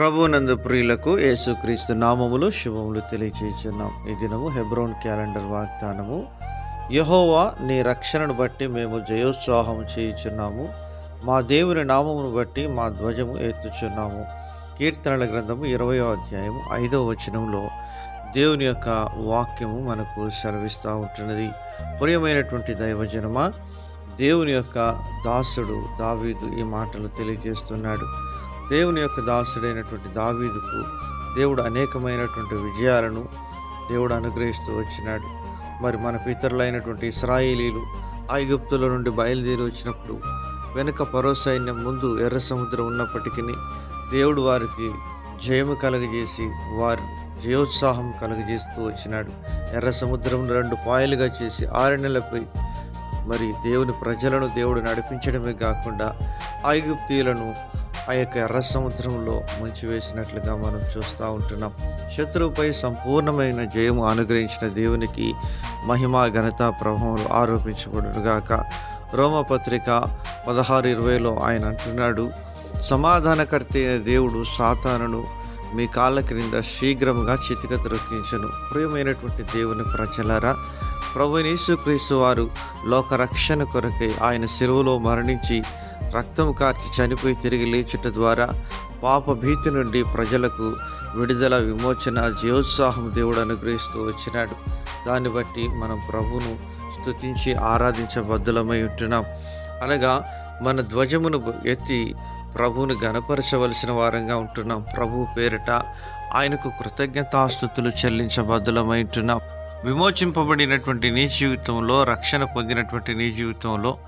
ప్రభునందు ప్రియులకు యేసుక్రీస్తు నామములు శుభములు తెలియచేస్తున్నాం. ఈ దినము హెబ్రోన్ క్యాలెండర్ వాగ్దానము యహోవా నీ రక్షణను బట్టి మేము జయోత్సాహం చేయుచున్నాము. మా దేవుని నామమును బట్టి మా ధ్వజము ఎత్తుచున్నాము. కీర్తనల గ్రంథము ఇరవయో అధ్యాయము ఐదవ వచనంలో దేవుని యొక్క వాక్యము మనకు సెలవిస్తూ ఉంటున్నది. ప్రియమైనటువంటి దైవజనమా దేవుని యొక్క దాసుడు దావీదు ఈ మాటలు తెలియజేస్తున్నాడు. దేవుని యొక్క దాసుడైనటువంటి దావీదుకు దేవుడు అనేకమైనటువంటి విజయాలను దేవుడు అనుగ్రహిస్తూ వచ్చినాడు. మరి మన పితరులైనటువంటి ఇస్రాయేలీలు ఐగుప్తుల నుండి బయలుదేరి వచ్చినప్పుడు వెనుక పరో సైన్యం ముందు ఎర్ర సముద్రం ఉన్నప్పటికీ దేవుడు వారికి జయము కలుగజేసి వారు జయోత్సాహం కలుగజేస్తూ వచ్చినాడు. ఎర్ర సముద్రం రెండు పాయలుగా చేసి ఆరు నెలలపై మరి దేవుని ప్రజలను దేవుడు నడిపించడమే కాకుండా ఐగుప్తీయులను ఆ యొక్క ఎర్ర సముద్రంలో ముంచివేసినట్లుగా మనం చూస్తూ ఉంటున్నాం. శత్రువుపై సంపూర్ణమైన జయము అనుగ్రహించిన దేవునికి మహిమ ఘనత ప్రభావం ఆరోపించబడుగాక రోమపత్రిక పదహారు ఇరవైలో ఆయన అంటున్నాడు సమాధానకర్త అయిన దేవుడు సాతానును మీ కాళ్ళ క్రింద శీఘ్రముగా చితిక దొరికించను ప్రియమైనటువంటి దేవుని ప్రజలారా ప్రభు యేసుక్రీస్తు వారు లోక రక్షణ కొరకై ఆయన సెలవులో మరణించి రక్తం కార్చి చనిపోయి తిరిగి లేచుట ద్వారా పాప భీతి నుండి ప్రజలకు విడుదల విమోచన జీవోత్సాహం దేవుడు అనుగ్రహిస్తూ వచ్చినాడు. దాన్ని బట్టి మనం ప్రభువును స్తుతించి ఆరాధించబద్దులమై ఉంటున్నాం. అనగా మన ధ్వజమును ఎత్తి ప్రభువును గనపరచవలసిన వారంగా ఉంటున్నాం. ప్రభు పేరిట ఆయనకు కృతజ్ఞతాస్థుతులు చెల్లించబద్దులమై ఉంటున్నాం. విమోచింపబడినటువంటి నీ జీవితంలో రక్షణ పొందినటువంటి నీ జీవితంలో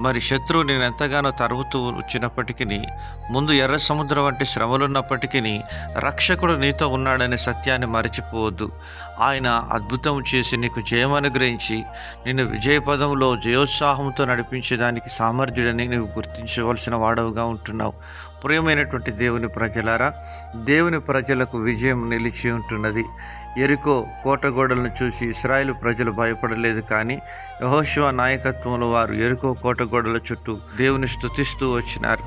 మరి శత్రువు నేను ఎంతగానో తరుగుతూ వచ్చినప్పటికీ ముందు ఎర్ర సముద్రం వంటి శ్రమలున్నప్పటికీ రక్షకుడు నీతో ఉన్నాడనే సత్యాన్ని మరచిపోవద్దు. ఆయన అద్భుతం చేసి నీకు జయం అనుగ్రహించి నిన్ను విజయపదంలో జయోత్సాహంతో నడిపించేదానికి సామర్థ్యుడని నీవు గుర్తించవలసిన వాడవుగా ఉంటున్నావు. ప్రియమైనటువంటి దేవుని ప్రజలారా దేవుని ప్రజలకు విజయం నిలిచి ఉంటున్నది. ఎరుకో కోటగోడలను చూసి ఇస్రాయేల్ ప్రజలు భయపడలేదు కానీ యహోశివ నాయకత్వంలో వారు ఎరుకో కోటగోడల చుట్టూ దేవుని స్తుతిస్తూ వచ్చినారు.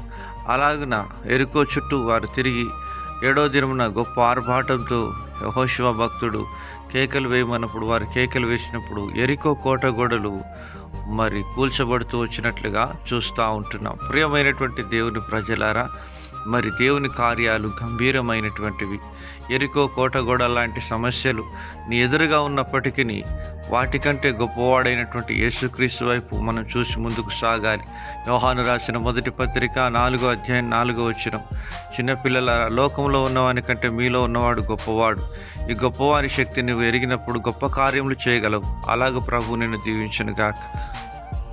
అలాగున ఎరుకో చుట్టూ వారు తిరిగి ఏడో దినమున గొప్ప ఆర్భాటంతో యహోశివ భక్తుడు కేకలు వేయమన్నప్పుడు వారు కేకలు వేసినప్పుడు ఎరికో కోట గోడలు మరి కూల్చబడుతూ వచ్చినట్లుగా చూస్తూ ఉంటున్నాం. ప్రియమైనటువంటి దేవుని ప్రజలారా మరి దేవుని కార్యాలు గంభీరమైనటువంటివి. ఎరికో కోటగోడ లాంటి సమస్యలు నీ ఎదురుగా ఉన్నప్పటికీ వాటికంటే గొప్పవాడైనటువంటి యేసుక్రీస్తు వైపు మనం చూసి ముందుకు సాగాలి. యోహాను రాసిన మొదటి పత్రిక నాలుగో అధ్యాయం నాలుగో వచ్చిన చిన్నపిల్లల లోకంలో ఉన్నవాని కంటే మీలో ఉన్నవాడు గొప్పవాడు. ఈ గొప్పవారి శక్తి నువ్వు ఎరిగినప్పుడు గొప్ప కార్యములు చేయగలవు. అలాగ ప్రభు నిన్ను దీవించను గాక